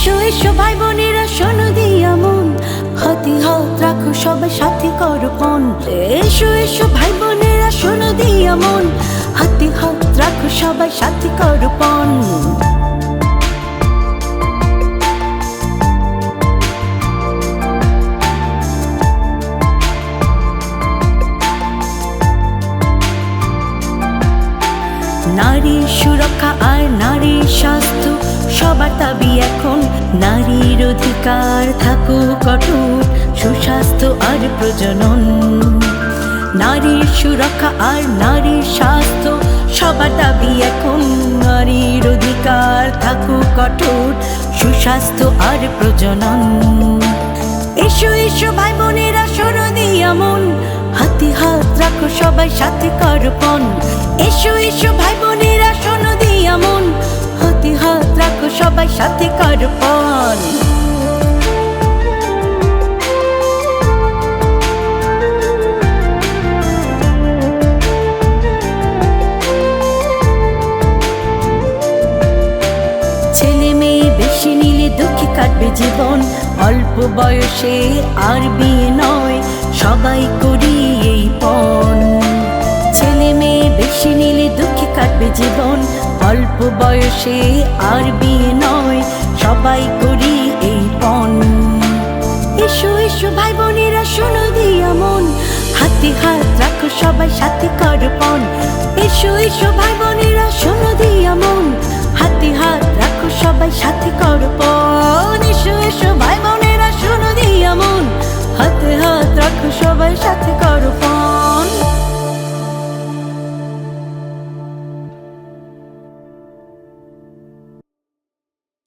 এসো ভাই বোনেরা, শোনো দিয়া মন। হাতি হাত রাখো সবাই সাথে করপন এসো এসো ভাই বোনেরা, শোনো দিয়া মন। হাতি হাত রাখো সবাই সাথে করপন নারীর সুরক্ষা আর নারীর স্বাস্থ্য, সবার দাবি এখন নারীর অধিকার থাকুক কঠোর সুস্বাস্থ্য আর প্রজনন। নারীর সুরক্ষা আর নারীর স্বাস্থ্য, সবার দাবি এখন নারীর অধিকার থাকুক কঠোর সুস্বাস্থ্য আর প্রজনন। এসো এসো ভাই বোনেরা শোনো দিয়া মন, হাতে হাত সবাই সাথে করপন এসো এসো ভাই বোনেরা, শোনো, দিয়া মন। হাতে হাত রাখো, সবাই সাথে করপন জীবন। অল্প বয়সে আর বিয়ে নয়, সবাই করি। জীবন, অল্প বয়সে আর বিয়ে নয়, সবাই করি এই পণ। এসো এসো ভাই বোনেরা শোনো, দিয়া মন। হাতে হাত রাখো, সবাই সাথে পণ। এসো এসো ভাই বোন